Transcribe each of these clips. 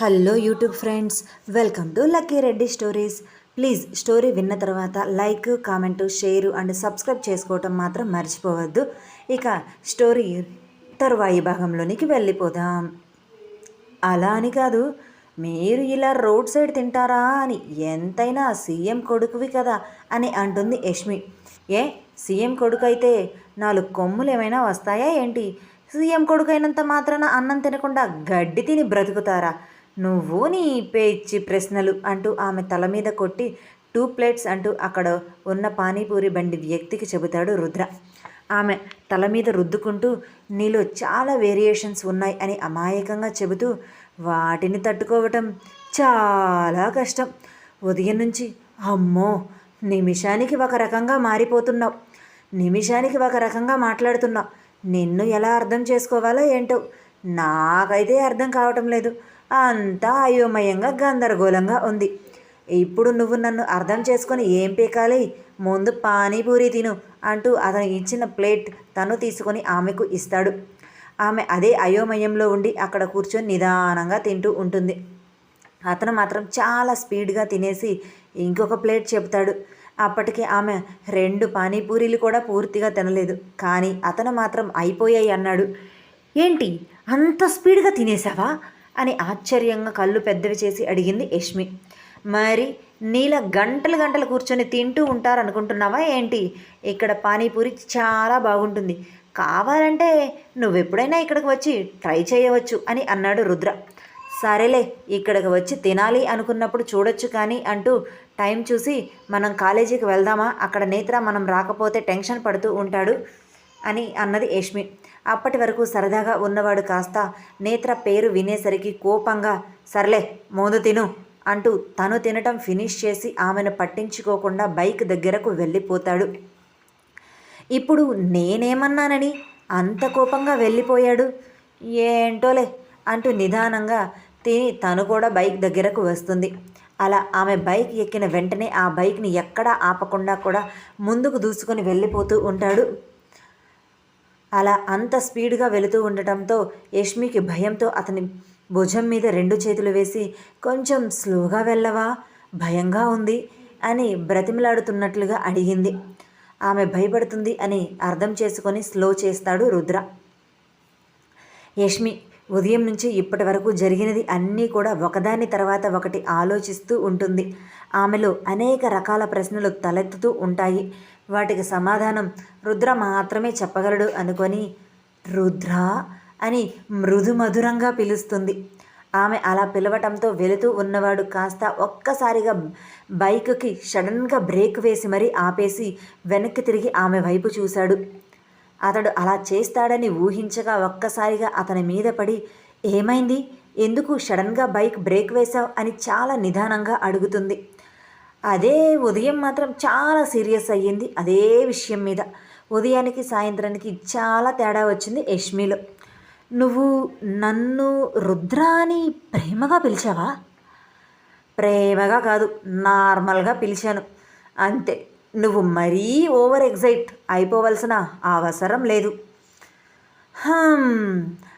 Hello YouTube friends welcome to Lucky Reddy stories. Please story విన్న తర్వాత like comment share and subscribe చేసుకోవటం మాత్రం మర్చిపోవద్దు. ఇక స్టోరీ తరువాయి భాగంలోనికి వెళ్ళిపోదాం. అలా అని కాదు మీరు ఇలా రోడ్ సైడ్ తింటారా అని ఎంతైనా సీఎం కొడుకువి కదా అని అంటుంది యష్మి. ఏ సీఎం కొడుకు అయితే నాలుగు కొమ్ములు ఏమైనా వస్తాయా ఏంటి? సీఎం కొడుకు అయినంత మాత్రాన అన్నం తినకుండా గడ్డి తిని బ్రతుకుతారా? నువ్వు నీ పేచ్చి ప్రశ్నలు అంటూ ఆమె తల మీద కొట్టి టూ ప్లేట్స్ అంటూ అక్కడ ఉన్న పానీపూరి బండి వ్యక్తికి చెబుతాడు రుద్ర. ఆమె తల మీద రుద్దుకుంటూ నీలో చాలా వేరియేషన్స్ ఉన్నాయి అని అమాయకంగా చెబుతూ వాటిని తట్టుకోవటం చాలా కష్టం. ఉదయం నుంచి అమ్మో నిమిషానికి ఒక రకంగా మారిపోతున్నావు. నిమిషానికి ఒక రకంగా మాట్లాడుతున్నావు. నిన్ను ఎలా అర్థం చేసుకోవాలో ఏంటో నాకైతే అర్థం కావటం లేదు. అంతా అయోమయంగా గందరగోళంగా ఉంది. ఇప్పుడు నువ్వు నన్ను అర్థం చేసుకొని ఏం పీకాలి? ముందు పానీపూరి తిను అంటూ అతను ఇచ్చిన ప్లేట్ తను తీసుకొని ఆమెకు ఇస్తాడు. ఆమె అదే అయోమయంలో ఉండి అక్కడ కూర్చొని నిదానంగా తింటూ ఉంటుంది. అతను మాత్రం చాలా స్పీడ్గా తినేసి ఇంకొక ప్లేట్ చెప్తాడు. అప్పటికి ఆమె రెండు పానీపూరీలు కూడా పూర్తిగా తినలేదు. కానీ అతను మాత్రం అయిపోయాయి అన్నాడు. ఏంటి? అంత స్పీడ్గా తినేసావా? అని ఆశ్చర్యంగా కళ్ళు పెద్దవి చేసి అడిగింది యష్మి. మరి నీల గంటలు గంటలు కూర్చొని తింటూ ఉంటారనుకుంటున్నావా ఏంటి? ఇక్కడ పానీపూరి చాలా బాగుంటుంది. కావాలంటే నువ్వెప్పుడైనా ఇక్కడికి వచ్చి ట్రై చేయవచ్చు అని అన్నాడు రుద్ర. సరేలే ఇక్కడికి వచ్చి తినాలి అనుకున్నప్పుడు చూడొచ్చు కానీ అంటూ టైం చూసి మనం కాలేజీకి వెళ్దామా? అక్కడ నేత్ర మనం రాకపోతే టెన్షన్ పడుతూ ఉంటాడు అని అన్నది యష్మి. అప్పటి వరకు సరదాగా ఉన్నవాడు కాస్త నేత్ర పేరు వినేసరికి కోపంగా సర్లే మోదు తిను అంటూ తను తినటం ఫినిష్ చేసి ఆమెను పట్టించుకోకుండా బైక్ దగ్గరకు వెళ్ళిపోతాడు. ఇప్పుడు నేనేమన్నానని అంత కోపంగా వెళ్ళిపోయాడు? ఏంటోలే అంటూ నిదానంగా తిని తను కూడా బైక్ దగ్గరకు వస్తుంది అలా ఆమె బైక్ ఎక్కిన వెంటనే ఆ బైక్ని ఎక్కడా ఆపకుండా కూడా ముందుకు దూసుకొని వెళ్ళిపోతూ ఉంటాడు. అలా అంత స్పీడ్గా వెళుతూ ఉండటంతో యష్మికి భయంతో అతని భుజం మీద రెండు చేతులు వేసి కొంచెం స్లోగా వెళ్ళవా? భయంగా ఉంది అని బ్రతిమలాడుతున్నట్లుగా అడిగింది. ఆమె భయపడుతుంది అని అర్థం చేసుకొని స్లో చేస్తాడు రుద్ర. యష్మి ఉదయం నుంచి ఇప్పటి వరకు జరిగినది అన్నీ కూడా ఒకదాని తర్వాత ఒకటి ఆలోచిస్తూ ఉంటుంది. ఆమెలో అనేక రకాల ప్రశ్నలు తలెత్తుతూ ఉంటాయి. వాటికి సమాధానం రుద్ర మాత్రమే చెప్పగలడు అనుకొని రుద్ర అని మృదు మధురంగా పిలుస్తుంది. ఆమె అలా పిలవటంతో వెళుతూ ఉన్నవాడు కాస్త ఒక్కసారిగా బైక్కి సడన్గా బ్రేక్ వేసి మరీ ఆపేసి వెనక్కి తిరిగి ఆమె వైపు చూశాడు. అతడు అలా చేస్తాడని ఊహించగా ఒక్కసారిగా అతని మీద పడి ఏమైంది? ఎందుకు సడన్గా బైక్ బ్రేక్ వేశావు? అని చాలా నిదానంగా అడుగుతుంది. అదే ఉదయం మాత్రం చాలా సీరియస్ అయ్యింది. అదే విషయం మీద. ఉదయానికి సాయంత్రానికి చాలా తేడా వచ్చింది యష్మిలో. నువ్వు నన్ను రుద్రాని ప్రేమగా పిలిచావా? ప్రేమగా కాదు నార్మల్గా పిలిచాను. అంతే నువ్వు మరీ ఓవర్ ఎగ్జైట్ అయిపోవలసిన అవసరం లేదు.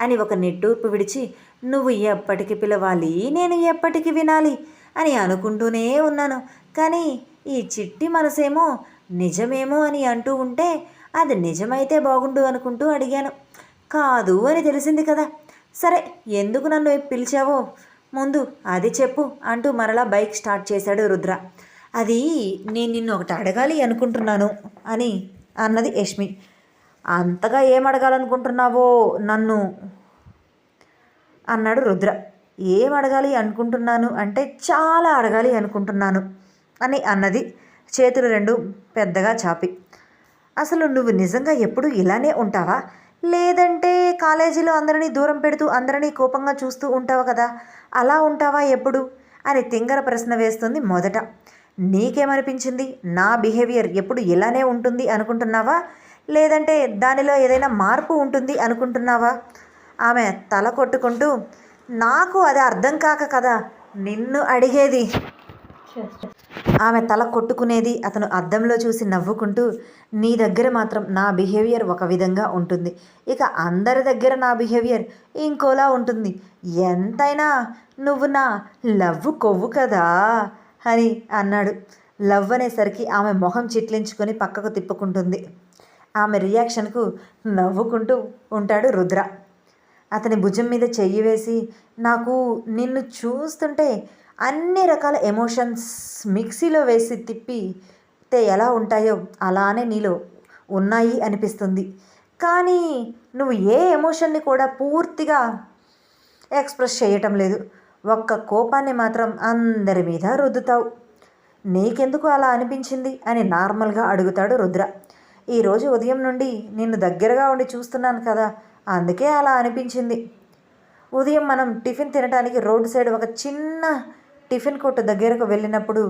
అని ఒక నెట్టూర్పు విడిచి నువ్వు ఎప్పటికి పిలవాలి నేను ఎప్పటికి వినాలి అని అనుకుంటూనే ఉన్నాను. కానీ ఈ చిట్టి మనసేమో నిజమేమో అని అంటూ ఉంటే అది నిజమైతే బాగుండు అనుకుంటూ అడిగాను. కాదు అని తెలిసింది కదా. సరే ఎందుకు నన్ను పిలిచావో? ముందు అది చెప్పు అంటూ మరలా బైక్ స్టార్ట్ చేశాడు రుద్ర. అది నేను నిన్ను ఒకటి అడగాలి అనుకుంటున్నాను అని అన్నది యష్మి. అంతగా ఏం అడగాలనుకుంటున్నావో నన్ను? అన్నాడు రుద్ర. ఏం అడగాలి అనుకుంటున్నాను అంటే చాలా అడగాలి అనుకుంటున్నాను. అని అన్నది చేతులు రెండు పెద్దగా చాపి. అసలు నువ్వు నిజంగా ఎప్పుడు ఇలానే ఉంటావా? లేదంటే కాలేజీలో అందరినీ దూరం పెడుతూ అందరినీ కోపంగా చూస్తూ ఉంటావు కదా? అలా ఉంటావా ఎప్పుడు? అని తింగర ప్రశ్న వేస్తుంది మొదట. నీకేమనిపించింది? నా బిహేవియర్ ఎప్పుడు ఇలానే ఉంటుంది అనుకుంటున్నావా? లేదంటే దానిలో ఏదైనా మార్పు ఉంటుంది అనుకుంటున్నావా? ఆమె తల కొట్టుకుంటూ నాకు అది అర్థం కాక కదా నిన్ను అడిగేది. ఆమె తల కొట్టుకునేది అతను అద్దంలో చూసి నవ్వుకుంటూ నీ దగ్గర మాత్రం నా బిహేవియర్ ఒక విధంగా ఉంటుంది. ఇక అందరి దగ్గర నా బిహేవియర్ ఇంకోలా ఉంటుంది. ఎంతైనా నువ్వు నా లవ్వు కొవ్వు కదా అని అన్నాడు. లవ్ అనేసరికి ఆమె మొహం చిట్లించుకొని పక్కకు తిప్పుకుంటుంది. ఆమె రియాక్షన్కు నవ్వుకుంటూ ఉంటాడు రుద్ర. అతని భుజం మీద చెయ్యి వేసి నాకు నిన్ను చూస్తుంటే అన్ని రకాల ఎమోషన్స్ మిక్సీలో వేసి తిప్పితే ఎలా ఉంటాయో అలానే నీలో ఉన్నాయి అనిపిస్తుంది. కానీ నువ్వు ఏ ఎమోషన్ని కూడా పూర్తిగా ఎక్స్ప్రెస్ చేయటం లేదు. ఒక్క కోపాన్ని మాత్రం అందరి మీద రుద్దుతావు. నీకెందుకు అలా అనిపించింది అని నార్మల్గా అడుగుతాడు రుద్ర. ఈరోజు ఉదయం నుండి నిన్ను దగ్గరగా ఉండి చూస్తున్నాను కదా అందుకే అలా అనిపించింది. ఉదయం మనం టిఫిన్ తినడానికి రోడ్డు సైడ్ ఒక చిన్న టిఫిన్ కొట్టు దగ్గరకు వెళ్ళినప్పుడు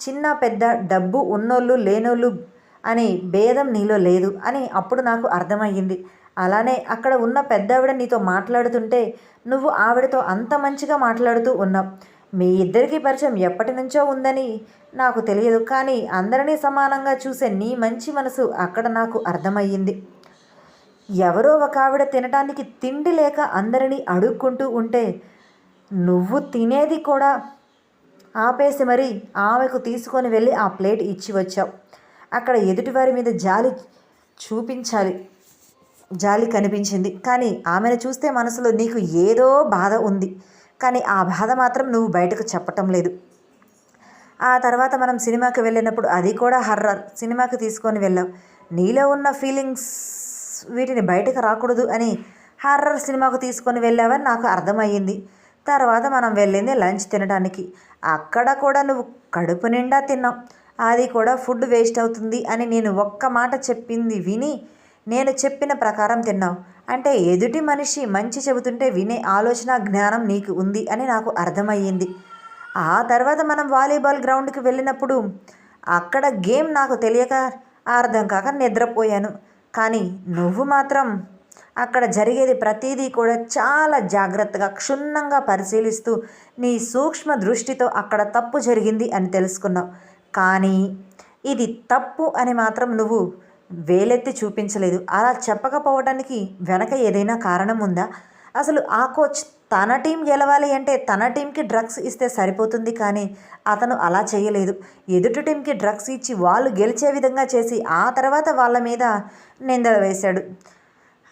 చిన్న పెద్ద డబ్బు ఉన్నోళ్ళు లేనోళ్ళు అని భేదం నీలో లేదు అని అప్పుడు నాకు అర్థమయ్యింది. అలానే అక్కడ ఉన్న పెద్దావిడ నీతో మాట్లాడుతుంటే నువ్వు ఆవిడతో అంత మంచిగా మాట్లాడుతూ ఉన్నావు. మీ ఇద్దరికి పరిచయం ఎప్పటి నుంచో ఉందని నాకు తెలియదు కానీ అందరినీ సమానంగా చూసే నీ మంచి మనసు అక్కడ నాకు అర్థమయ్యింది. ఎవరో ఒక ఆవిడ తినడానికి తిండి లేక అందరినీ అడుక్కుంటూ ఉంటే నువ్వు తినేది కూడా ఆపేసి మరి ఆమెకు తీసుకొని వెళ్ళి ఆ ప్లేట్ ఇచ్చి వచ్చావు. అక్కడ ఎదుటివారి మీద జాలి చూపించాలి. జాలి కనిపించింది. కానీ ఆమెను చూస్తే మనసులో నీకు ఏదో బాధ ఉంది. కానీ ఆ బాధ మాత్రం నువ్వు బయటకు చెప్పటం లేదు. ఆ తర్వాత మనం సినిమాకి వెళ్ళినప్పుడు అది కూడా హర్రర్. సినిమాకి తీసుకొని వెళ్ళాం నీలో ఉన్న ఫీలింగ్స్ వీటిని బయటకు రాకూడదు అని హర్రర్ సినిమాకు తీసుకొని వెళ్ళావని నాకు అర్థమయ్యింది. తర్వాత మనం వెళ్ళింది లంచ్ తినడానికి. అక్కడ కూడా నువ్వు కడుపు నిండా తిన్నావు. అది కూడా ఫుడ్ వేస్ట్ అవుతుంది అని నేను ఒక్క మాట చెప్పింది విని నేను చెప్పిన ప్రకారం తిన్నావు. అంటే ఎదుటి మనిషి మంచి చెబుతుంటే వినే ఆలోచన జ్ఞానం నీకు ఉంది అని నాకు అర్థమయ్యింది. ఆ తర్వాత మనం వాలీబాల్ గ్రౌండ్కి వెళ్ళినప్పుడు అక్కడ గేమ్ నాకు తెలియక అర్థం కాక నిద్రపోయాను. కానీ నువ్వు మాత్రం అక్కడ జరిగేది ప్రతిదీ కూడా చాలా జాగ్రత్తగా క్షుణ్ణంగా పరిశీలిస్తూ నీ సూక్ష్మ దృష్టితో అక్కడ తప్పు జరిగింది అని తెలుసుకున్నావు. కానీ ఇది తప్పు అని మాత్రం నువ్వు వేలెత్తి చూపించలేదు. అలా చెప్పకపోవడానికి వెనక ఏదైనా కారణం ఉందా? అసలు ఆ కోచ్ తన టీం గెలవాలి అంటే తన టీంకి డ్రగ్స్ ఇస్తే సరిపోతుంది కానీ అతను అలా చేయలేదు. ఎదుటి టీంకి డ్రగ్స్ ఇచ్చి వాళ్ళు గెలిచే విధంగా చేసి ఆ తర్వాత వాళ్ళ మీద నిందలు వేశాడు.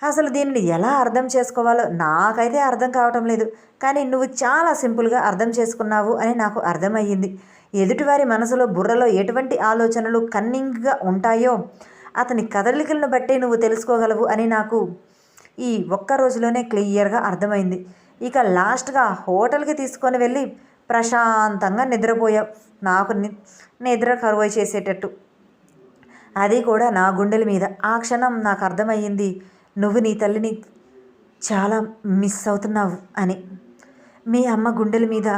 అసలు దీనిని ఎలా అర్థం చేసుకోవాలో నాకైతే అర్థం కావటం లేదు. కానీ నువ్వు చాలా సింపుల్గా అర్థం చేసుకున్నావు అని నాకు అర్థమయ్యింది. ఎదుటివారి మనసులో బుర్రలో ఎటువంటి ఆలోచనలు కన్నింగ్గా ఉంటాయో అతని కదలికలను బట్టి నువ్వు తెలుసుకోగలవు అని నాకు ఈ ఒక్క రోజులోనే క్లియర్గా అర్థమైంది ఇక లాస్ట్గా హోటల్కి తీసుకొని వెళ్ళి ప్రశాంతంగా నిద్రపోయావు. నాకు నిద్ర కరువై చేసేటట్టు. అది కూడా నా గుండెల మీద. ఆ క్షణం నాకు అర్థమయ్యింది. నువ్వు నీ తల్లిని చాలా మిస్ అవుతున్నావు అని. మీ అమ్మ గుండెల మీద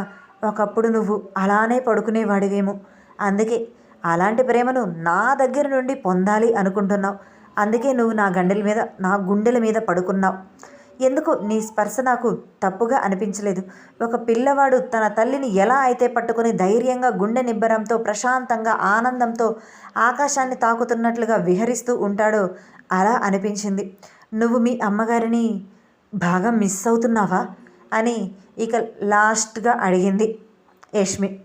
ఒకప్పుడు నువ్వు అలానే పడుకునేవాడివేమో. అందుకే అలాంటి ప్రేమను నా దగ్గర నుండి పొందాలి అనుకుంటున్నావు. అందుకే నువ్వు నా గండెల మీద నా గుండెల మీద పడుకున్నావు. ఎందుకు నీ స్పర్శ నాకు తప్పుగా అనిపించలేదు. ఒక పిల్లవాడు తన తల్లిని ఎలా అయితే పట్టుకొని ధైర్యంగా గుండె నిబ్బరంతో ప్రశాంతంగా ఆనందంతో ఆకాశాన్ని తాకుతున్నట్లుగా విహరిస్తూ ఉంటాడో అలా అనిపించింది. నువ్వు మీ అమ్మగారిని బాగా మిస్ అవుతున్నావా? అని ఇక లాస్ట్గా అడిగింది యష్మి.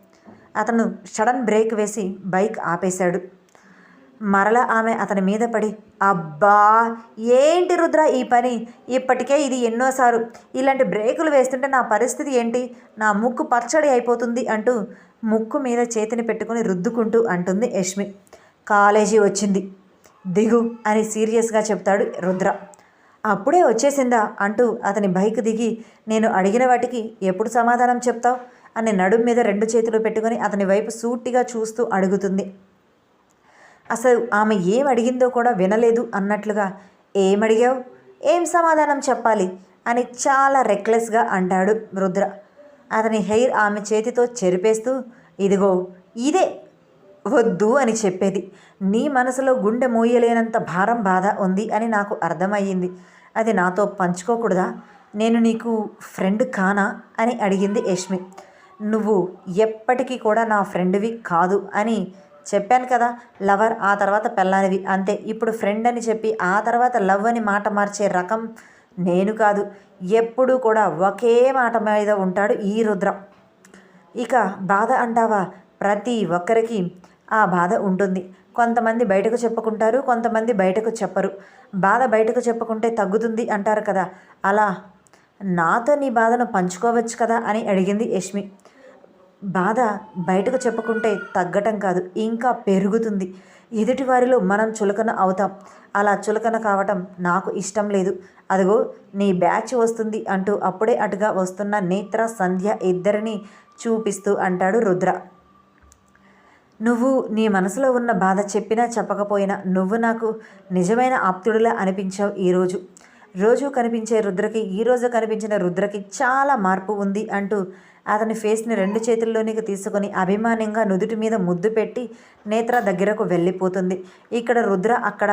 అతను సడన్ బ్రేక్ వేసి బైక్ ఆపేశాడు. మరల ఆమె అతని మీద పడి అబ్బా ఏంటి రుద్ర ఈ పని? ఇప్పటికే ఇది ఎన్నోసారు ఇలాంటి బ్రేకులు వేస్తుంటే నా పరిస్థితి ఏంటి? నా ముక్కు పచ్చడి అయిపోతుంది అంటూ ముక్కు మీద చేతిని పెట్టుకుని రుద్దుకుంటూ అంటుంది యష్మి. కాలేజీ వచ్చింది. దిగు అని సీరియస్గా చెప్తాడు రుద్ర. అప్పుడే వచ్చేసిందా అంటూ అతని బైక్ దిగి నేను అడిగిన వాటికి ఎప్పుడు సమాధానం చెప్తావు? అని నడుం మీద రెండు చేతులు పెట్టుకొని అతని వైపు సూటిగా చూస్తూ అడుగుతుంది. అసలు ఆమె ఏం అడిగిందో కూడా వినలేదు అన్నట్లుగా ఏం అడిగావు ఏం సమాధానం చెప్పాలి? అని చాలా రెక్లెస్గా అంటాడు రుద్ర. అతని హెయిర్ ఆమె చేతితో చెరిపేస్తూ ఇదిగో ఇదే వద్దు అని చెప్పేది. నీ మనసులో గుండె మోయలేనంత భారం బాధ ఉంది అని నాకు అర్థమయ్యింది. అది నాతో పంచుకోకూడదా? నేను నీకు ఫ్రెండ్ కానా? అని అడిగింది యష్మి. నువ్వు ఎప్పటికీ కూడా నా ఫ్రెండ్వి కాదు అని చెప్పాను కదా లవర్ ఆ తర్వాత పెళ్ళానివి. అంతే ఇప్పుడు ఫ్రెండ్ అని చెప్పి ఆ తర్వాత లవ్ అని మాట మార్చే రకం నేను కాదు. ఎప్పుడూ కూడా ఒకే మాట మీద ఉంటాడు ఈ రుద్ర. ఇక బాధ అంటావా? ప్రతి ఒక్కరికి ఆ బాధ ఉంటుంది. కొంతమంది బయటకు చెప్పుకుంటారు కొంతమంది బయటకు చెప్పరు. బాధ బయటకు చెప్పుకుంటే తగ్గుతుంది అంటారు కదా. అలా నాతో నీ బాధను పంచుకోవచ్చు కదా అని అడిగింది యష్మి. బాధ బయటకు చెప్పుకుంటే తగ్గటం కాదు ఇంకా పెరుగుతుంది. ఎదుటి వారిలో మనం చులకన అవుతాం. అలా చులకన కావటం నాకు ఇష్టం లేదు. అదిగో నీ బ్యాచ్ వస్తుంది అంటూ అప్పుడే అటుగా వస్తున్న నేత్ర సంధ్య ఇద్దరిని చూపిస్తూ అంటాడు రుద్ర. నువ్వు నీ మనసులో ఉన్న బాధ చెప్పినా చెప్పకపోయినా నువ్వు నాకు నిజమైన ఆప్తుడిలా అనిపించావు ఈరోజు రోజు. కనిపించే రుద్రకి ఈరోజు కనిపించిన రుద్రకి చాలా మార్పు ఉంది అంటూ అతని ఫేస్ని రెండు చేతుల్లోనికి తీసుకొని అభిమానంగా నుదుటి మీద ముద్దు పెట్టి నేత్ర దగ్గరకు వెళ్ళిపోతుంది. ఇక్కడ రుద్ర అక్కడ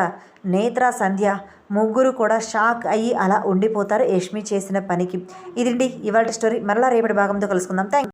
నేత్ర సంధ్య ముగ్గురు కూడా షాక్ అయ్యి అలా ఉండిపోతారు యష్మి చేసిన పనికి. ఇదండి ఇవాళ స్టోరీ. మరలా రేపటి భాగంతో కలుసుకుందాం. థ్యాంక్